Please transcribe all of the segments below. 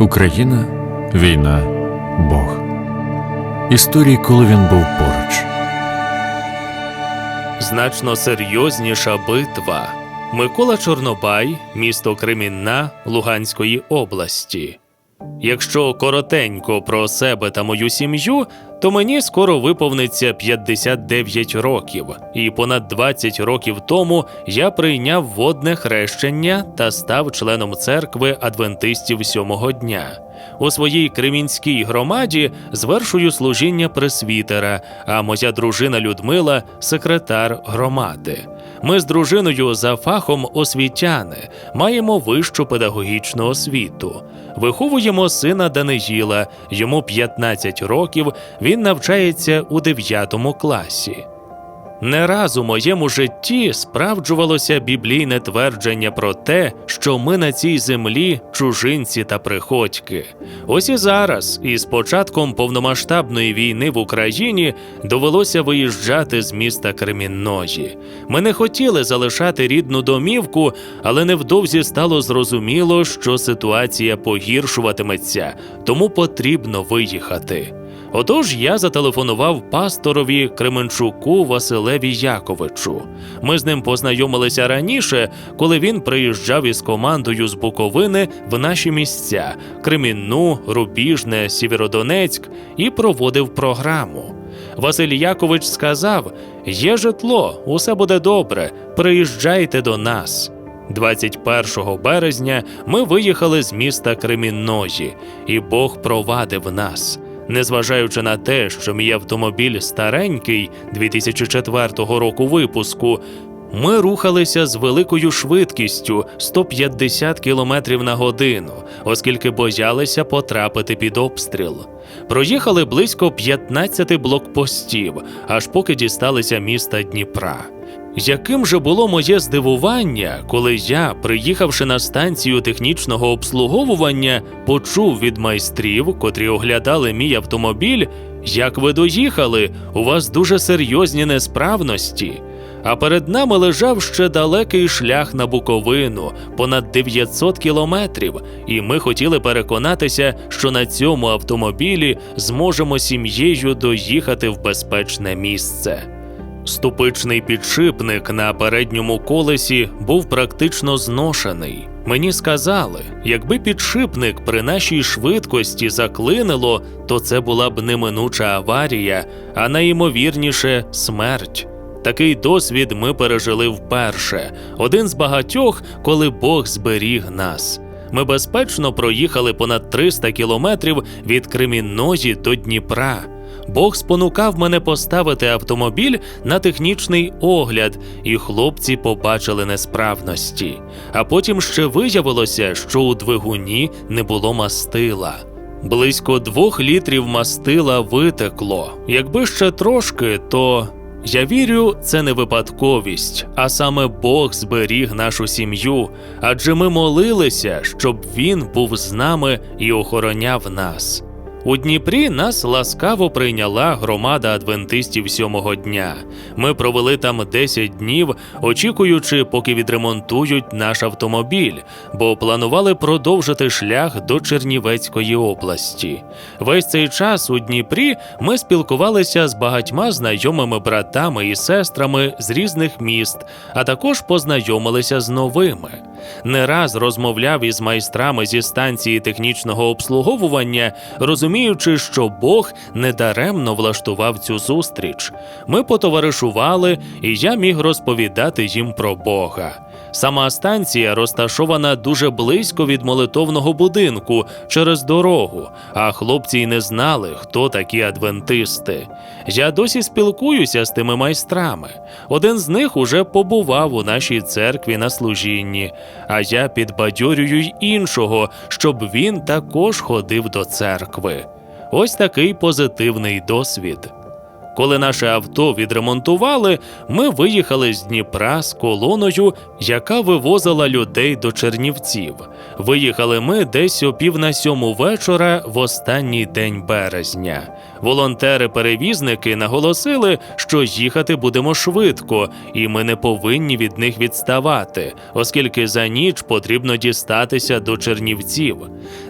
Україна, війна, Бог. Історії, коли він був поруч. Значно серйозніша битва. Микола Чорнобай, місто Кремінна Луганської області. Якщо коротенько про себе та мою сім'ю, то мені скоро виповниться 59 років, і понад 20 років тому я прийняв водне хрещення та став членом церкви адвентистів сьомого дня. У своїй кремінській громаді звершую служіння пресвітера, а моя дружина Людмила секретар громади. Ми з дружиною за фахом освітяни, маємо вищу педагогічну освіту. Виховуємо сина Даниїла, йому 15 років, він навчається у 9 класі. Не раз у моєму житті справджувалося біблійне твердження про те, що ми на цій землі чужинці та приходьки. Ось і зараз, із початком повномасштабної війни в Україні, довелося виїжджати з міста Кремінної. Ми не хотіли залишати рідну домівку, але невдовзі стало зрозуміло, що ситуація погіршуватиметься, тому потрібно виїхати. Отож я зателефонував пасторові Кременчуку Василеві Яковичу. Ми з ним познайомилися раніше, коли він приїжджав із командою з Буковини в наші місця Кремінну, Рубіжне, Сєвєродонецьк і проводив програму. Василь Якович сказав: Є житло, усе буде добре, приїжджайте до нас. 21 березня ми виїхали з міста Кремінної, і Бог провадив нас. Незважаючи на те, що мій автомобіль старенький 2004 року випуску, ми рухалися з великою швидкістю 150 км на годину, оскільки боялися потрапити під обстріл. Проїхали близько 15 блокпостів, аж поки дісталися міста Дніпра. Яким же було моє здивування, коли я, приїхавши на станцію технічного обслуговування, почув від майстрів, котрі оглядали мій автомобіль, як ви доїхали, у вас дуже серйозні несправності. А перед нами лежав ще далекий шлях на Буковину, понад 900 кілометрів, і ми хотіли переконатися, що на цьому автомобілі зможемо сім'єю доїхати в безпечне місце. Ступичний підшипник на передньому колесі був практично зношений. Мені сказали, якби підшипник при нашій швидкості заклинило, то це була б неминуча аварія, а найімовірніше смерть. Такий досвід ми пережили вперше, один з багатьох, коли Бог зберіг нас. Ми безпечно проїхали понад 300 кілометрів від Кремінної до Дніпра. Бог спонукав мене поставити автомобіль на технічний огляд, і хлопці побачили несправності. А потім ще виявилося, що у двигуні не було мастила. Близько двох літрів мастила витекло. Якби ще трошки, то я вірю, це не випадковість, а саме Бог зберіг нашу сім'ю, адже ми молилися, щоб він був з нами і охороняв нас. У Дніпрі нас ласкаво прийняла громада адвентистів сьомого дня. Ми провели там 10 днів, очікуючи, поки відремонтують наш автомобіль, бо планували продовжити шлях до Чернівецької області. Весь цей час у Дніпрі ми спілкувалися з багатьма знайомими братами і сестрами з різних міст, а також познайомилися з новими. Не раз розмовляв із майстрами зі станції технічного обслуговування, розуміючи, що Бог недаремно влаштував цю зустріч. Ми потоваришували, і я міг розповідати їм про Бога. Сама станція розташована дуже близько від молитовного будинку через дорогу, а хлопці й не знали, хто такі адвентисти. Я досі спілкуюся з тими майстрами. Один з них уже побував у нашій церкві на служінні, а я підбадьорюю й іншого, щоб він також ходив до церкви. Ось такий позитивний досвід. Коли наше авто відремонтували, ми виїхали з Дніпра з колоною, яка вивозила людей до Чернівців. Виїхали ми десь о пів на сьому вечора в останній день березня. Волонтери-перевізники наголосили, що їхати будемо швидко, і ми не повинні від них відставати, оскільки за ніч потрібно дістатися до Чернівців.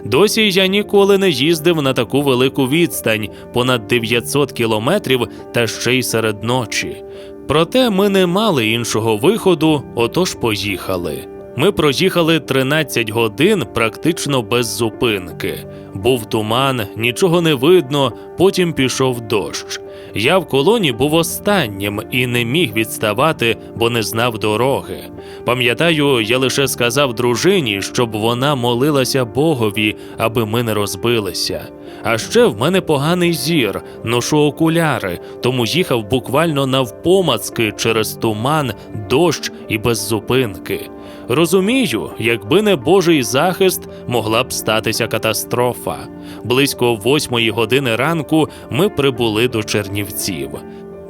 Досі я ніколи не їздив на таку велику відстань понад 900 кілометрів та ще й серед ночі. Проте ми не мали іншого виходу, отож поїхали. Ми проїхали 13 годин практично без зупинки. Був туман, нічого не видно, потім пішов дощ. Я в колоні був останнім і не міг відставати, бо не знав дороги. Пам'ятаю, я лише сказав дружині, щоб вона молилася Богові, аби ми не розбилися. А ще в мене поганий зір, ношу окуляри, тому їхав буквально навпомацки через туман, дощ і без зупинки. Розумію, якби не Божий захист, могла б статися катастрофа. Близько восьмої години ранку ми прибули до Чернівців.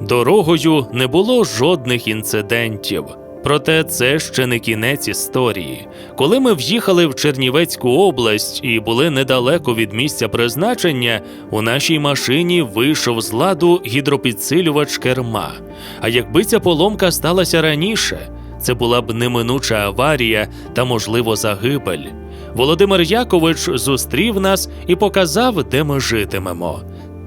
Дорогою не було жодних інцидентів. Проте це ще не кінець історії. Коли ми в'їхали в Чернівецьку область і були недалеко від місця призначення, у нашій машині вийшов з ладу гідропідсилювач керма. А якби ця поломка сталася раніше, це була б неминуча аварія та, можливо, загибель. Володимир Якович зустрів нас і показав, де ми житимемо.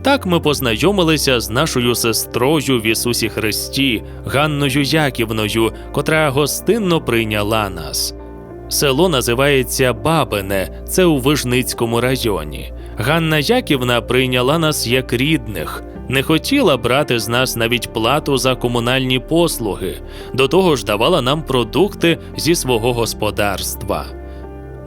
Так ми познайомилися з нашою сестрою в Ісусі Христі, Ганною Яківною, котра гостинно прийняла нас. Село називається Бабине, це у Вижницькому районі. Ганна Яківна прийняла нас як рідних, не хотіла брати з нас навіть плату за комунальні послуги, до того ж давала нам продукти зі свого господарства.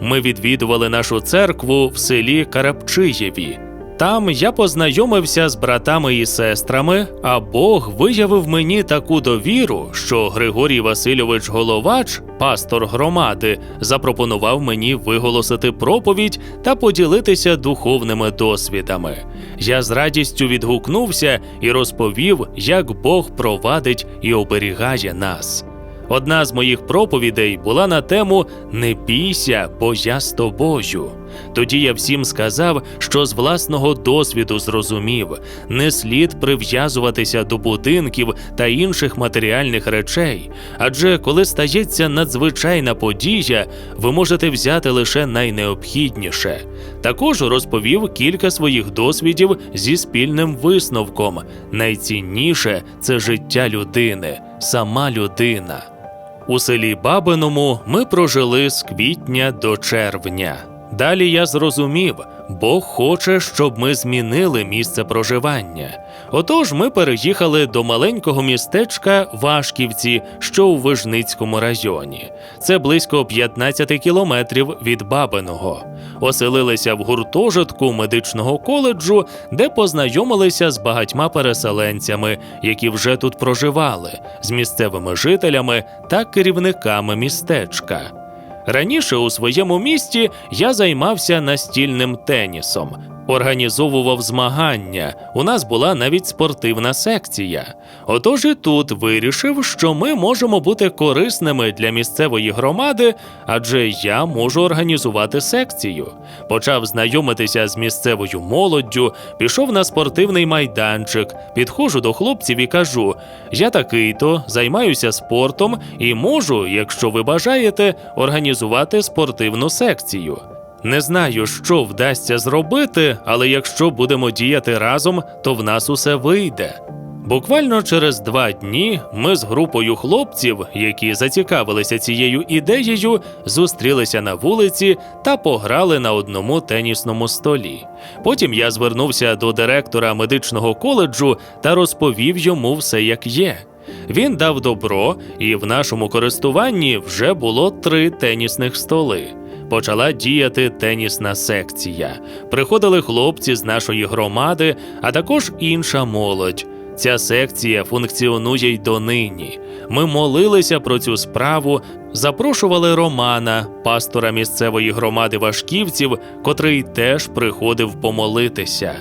Ми відвідували нашу церкву в селі Карапчиєві. Там я познайомився з братами і сестрами, а Бог виявив мені таку довіру, що Григорій Васильович Головач, пастор громади, запропонував мені виголосити проповідь та поділитися духовними досвідами. Я з радістю відгукнувся і розповів, як Бог провадить і оберігає нас. Одна з моїх проповідей була на тему Не бійся, бо я з тобою. Тоді я всім сказав, що з власного досвіду зрозумів, не слід прив'язуватися до будинків та інших матеріальних речей. Адже коли стається надзвичайна подія, ви можете взяти лише найнеобхідніше. Також розповів кілька своїх досвідів зі спільним висновком. Найцінніше це життя людини, сама людина. У селі Бабиному ми прожили з квітня до червня. Далі я зрозумів, Бог хоче, щоб ми змінили місце проживання. Отож ми переїхали до маленького містечка Вашківці, що у Вижницькому районі. Це близько 15 кілометрів від Бабиного. Оселилися в гуртожитку медичного коледжу, де познайомилися з багатьма переселенцями, які вже тут проживали, з місцевими жителями та керівниками містечка. Раніше у своєму місті я займався настільним тенісом, організовував змагання. У нас була навіть спортивна секція. Отож і тут вирішив, що ми можемо бути корисними для місцевої громади, адже я можу організувати секцію. Почав знайомитися з місцевою молоддю, пішов на спортивний майданчик, підходжу до хлопців і кажу: я такий-то займаюся спортом і можу, якщо ви бажаєте, організувати спортивну секцію. Не знаю, що вдасться зробити, але якщо будемо діяти разом, то в нас усе вийде. Буквально через два дні ми з групою хлопців, які зацікавилися цією ідеєю, зустрілися на вулиці та пограли на одному тенісному столі. Потім я звернувся до директора медичного коледжу та розповів йому все як є. Він дав добро, і в нашому користуванні вже було три тенісних столи. Почала діяти тенісна секція. Приходили хлопці з нашої громади, а також інша молодь. Ця секція функціонує й донині. Ми молилися про цю справу, запрошували Романа, пастора місцевої громади Вашківців, котрий теж приходив помолитися.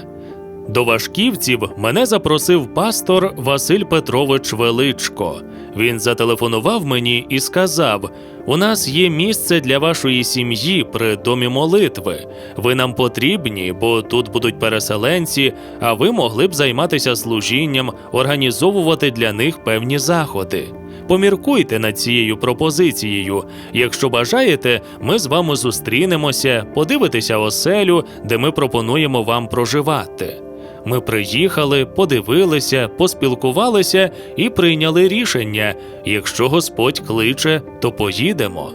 До Вашківців мене запросив пастор Василь Петрович Величко. Він зателефонував мені і сказав: У нас є місце для вашої сім'ї при домі молитви. Ви нам потрібні, бо тут будуть переселенці, а ви могли б займатися служінням, організовувати для них певні заходи. Поміркуйте над цією пропозицією. Якщо бажаєте, ми з вами зустрінемося, подивитеся оселю, де ми пропонуємо вам проживати. Ми приїхали, подивилися, поспілкувалися і прийняли рішення: якщо Господь кличе, то поїдемо.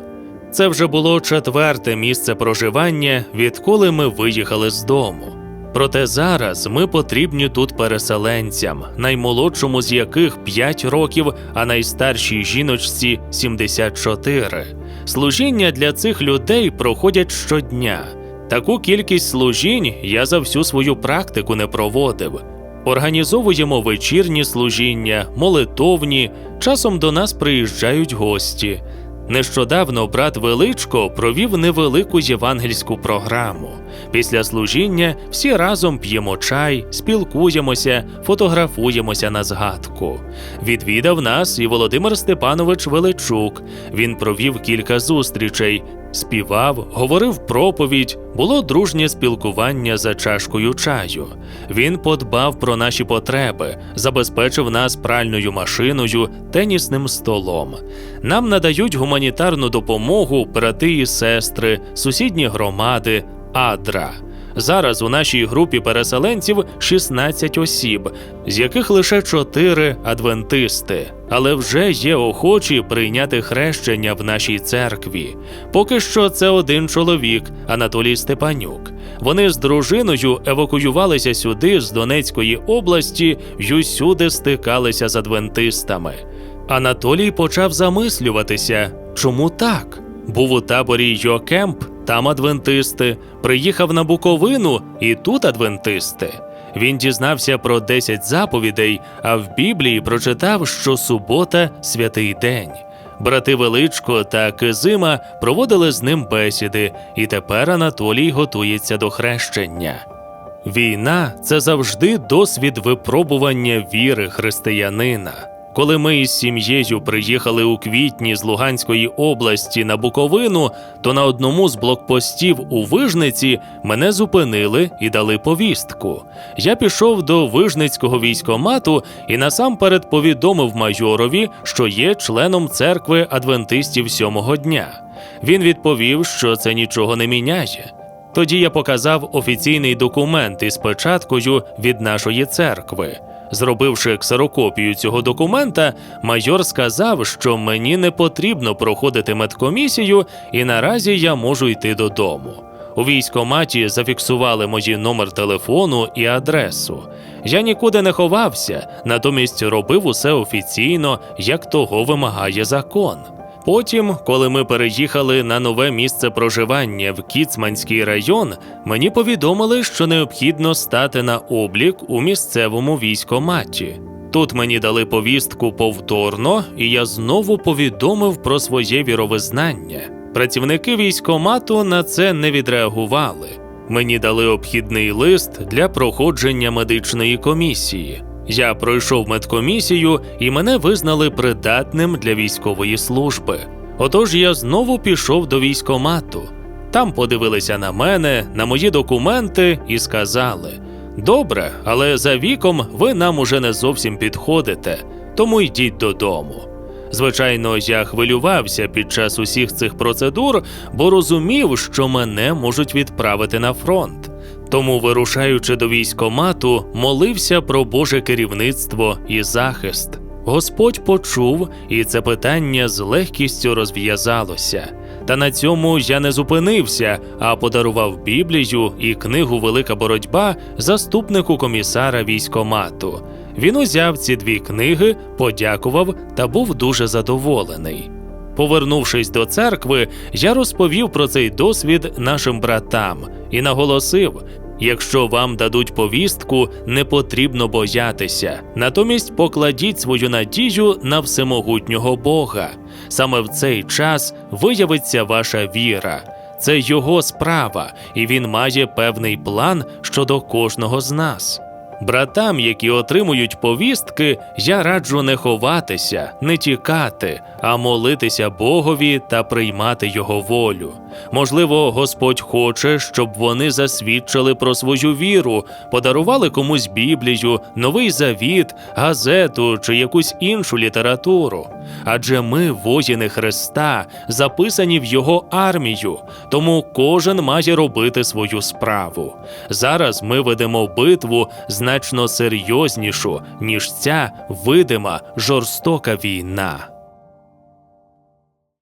Це вже було четверте місце проживання, відколи ми виїхали з дому. Проте зараз ми потрібні тут переселенцям, наймолодшому з яких 5 років, а найстаршій жіночці 74. Служіння для цих людей проходять щодня. Таку кількість служінь я за всю свою практику не проводив. Організовуємо вечірні служіння, молитовні, часом до нас приїжджають гості. Нещодавно брат Величко провів невелику євангельську програму. Після служіння всі разом п'ємо чай, спілкуємося, фотографуємося на згадку. Відвідав нас і Володимир Степанович Величук. Він провів кілька зустрічей, співав, говорив проповідь, було дружнє спілкування за чашкою чаю. Він подбав про наші потреби, забезпечив нас пральною машиною, тенісним столом. Нам надають гуманітарну допомогу брати і сестри, сусідні громади, адра. Зараз у нашій групі переселенців 16 осіб, з яких лише 4 адвентисти, але вже є охочі прийняти хрещення в нашій церкві. Поки що це один чоловік, Анатолій Степанюк. Вони з дружиною евакуювалися сюди з Донецької області й усюди стикалися з адвентистами. Анатолій почав замислюватися, чому так? Був у таборі Йокемп, там адвентисти, приїхав на Буковину, і тут адвентисти. Він дізнався про 10 заповідей, а в Біблії прочитав, що субота святий день. Брати Величко та Кизима проводили з ним бесіди, і тепер Анатолій готується до хрещення. Війна це завжди досвід випробування віри християнина. Коли ми із сім'єю приїхали у квітні з Луганської області на Буковину, то на одному з блокпостів у Вижниці мене зупинили і дали повістку. Я пішов до Вижницького військомату і насамперед повідомив майорові, що є членом церкви адвентистів сьомого дня. Він відповів, що це нічого не міняє. Тоді я показав офіційний документ із печаткою від нашої церкви. Зробивши ксерокопію цього документа, майор сказав, що мені не потрібно проходити медкомісію, і наразі я можу йти додому. У військоматі зафіксували мої номер телефону і адресу. Я нікуди не ховався, натомість робив усе офіційно, як того вимагає закон. Потім, коли ми переїхали на нове місце проживання в Кіцманський район, мені повідомили, що необхідно стати на облік у місцевому військоматі. Тут мені дали повістку повторно, і я знову повідомив про своє віровизнання. Працівники військомату на це не відреагували. Мені дали обхідний лист для проходження медичної комісії. Я пройшов медкомісію і мене визнали придатним для військової служби. Отож я знову пішов до військомату. Там подивилися на мене, на мої документи і сказали: Добре, але за віком ви нам уже не зовсім підходите, тому йдіть додому. Звичайно, я хвилювався під час усіх цих процедур, бо розумів, що мене можуть відправити на фронт. Тому, вирушаючи до військомату, молився про Боже керівництво і захист. Господь почув, і це питання з легкістю розв'язалося. Та на цьому я не зупинився, а подарував Біблію і книгу Велика боротьба заступнику комісара військомату. Він узяв ці дві книги, подякував та був дуже задоволений. Повернувшись до церкви, я розповів про цей досвід нашим братам і наголосив: якщо вам дадуть повістку, не потрібно боятися. Натомість покладіть свою надію на всемогутнього Бога. Саме в цей час виявиться ваша віра. Це його справа, і він має певний план щодо кожного з нас. Братам, які отримують повістки, я раджу не ховатися, не тікати, а молитися Богові та приймати Його волю. Можливо, Господь хоче, щоб вони засвідчили про свою віру, подарували комусь Біблію, новий завіт, газету чи якусь іншу літературу. Адже ми, воїни Христа, записані в Його армію, тому кожен має робити свою справу. Зараз ми ведемо битву значно серйознішу, ніж ця видима жорстока війна.